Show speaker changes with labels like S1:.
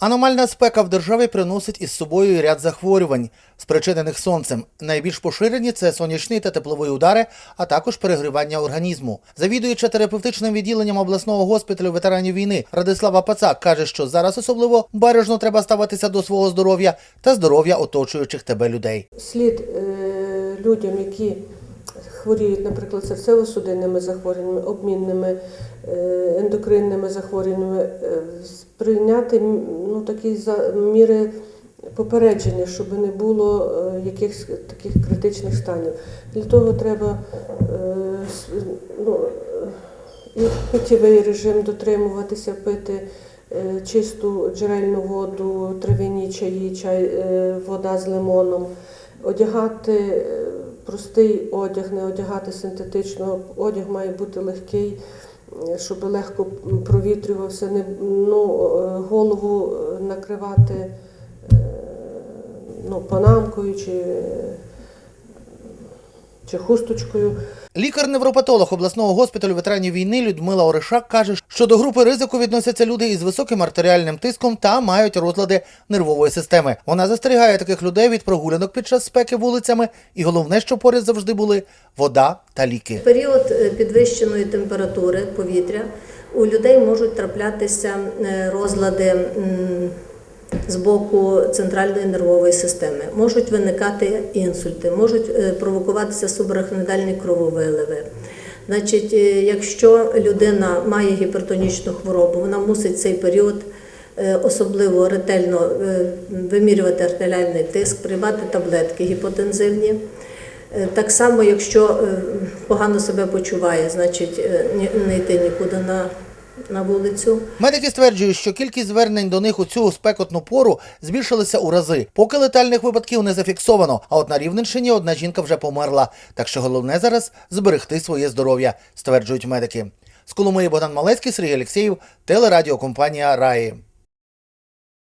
S1: Аномальна спека в державі приносить із собою ряд захворювань, спричинених сонцем. Найбільш поширені це сонячні та теплові удари, а також перегрівання організму. Завідуюча терапевтичним відділенням обласного госпіталю ветеранів війни Радислава Пацак каже, що зараз особливо бережно треба ставитися до свого здоров'я та здоров'я оточуючих тебе людей.
S2: слід е, людям, які хворіють, наприклад, серцево-судинними захворюваннями, обмінними, е, ендокринними захворюваннями, е, сприйняти м, ну, такі за- міри попередження, щоб не було е, якихось таких критичних станів. Для того треба е, ну, і питєвий режим дотримуватися, пити е, чисту джерельну воду, трав'яні чаї, чай, е, вода з лимоном, одягати е, простий одяг, не одягати синтетичного. Одяг має бути легкий, е, щоб легко провітрювався, не, ну, е, голову е, накривати е, ну, панамкою чи, чи хусточкою.
S1: Лікар-невропатолог обласного госпіталю ветеранів війни Людмила Оришак каже, що до групи ризику відносяться люди із високим артеріальним тиском та мають розлади нервової системи. Вона застерігає таких людей від прогулянок під час спеки вулицями, і головне, що поряд завжди були вода та ліки.
S3: Період е, підвищеної температури повітря у людей можуть траплятися е, розлади з боку центральної нервової системи, можуть виникати інсульти, можуть е, провокуватися субарахноїдальні крововиливи. Значить, е, якщо людина має гіпертонічну хворобу, вона мусить цей період особливо ретельно вимірювати артеріальний тиск, приймати таблетки гіпотензивні. Е, Так само, якщо е, погано себе почуває, значить е, не йти нікуди на, на вулицю.
S1: Медики стверджують, що кількість звернень до них у цю спекотну пору збільшилася у рази. Поки летальних випадків не зафіксовано. А от на Рівненщині одна жінка вже померла. Так що головне зараз зберегти своє здоров'я, стверджують медики. З Коломиї Богдан Малецький, Сергій Алєксєєв, телерадіокомпанія Раї.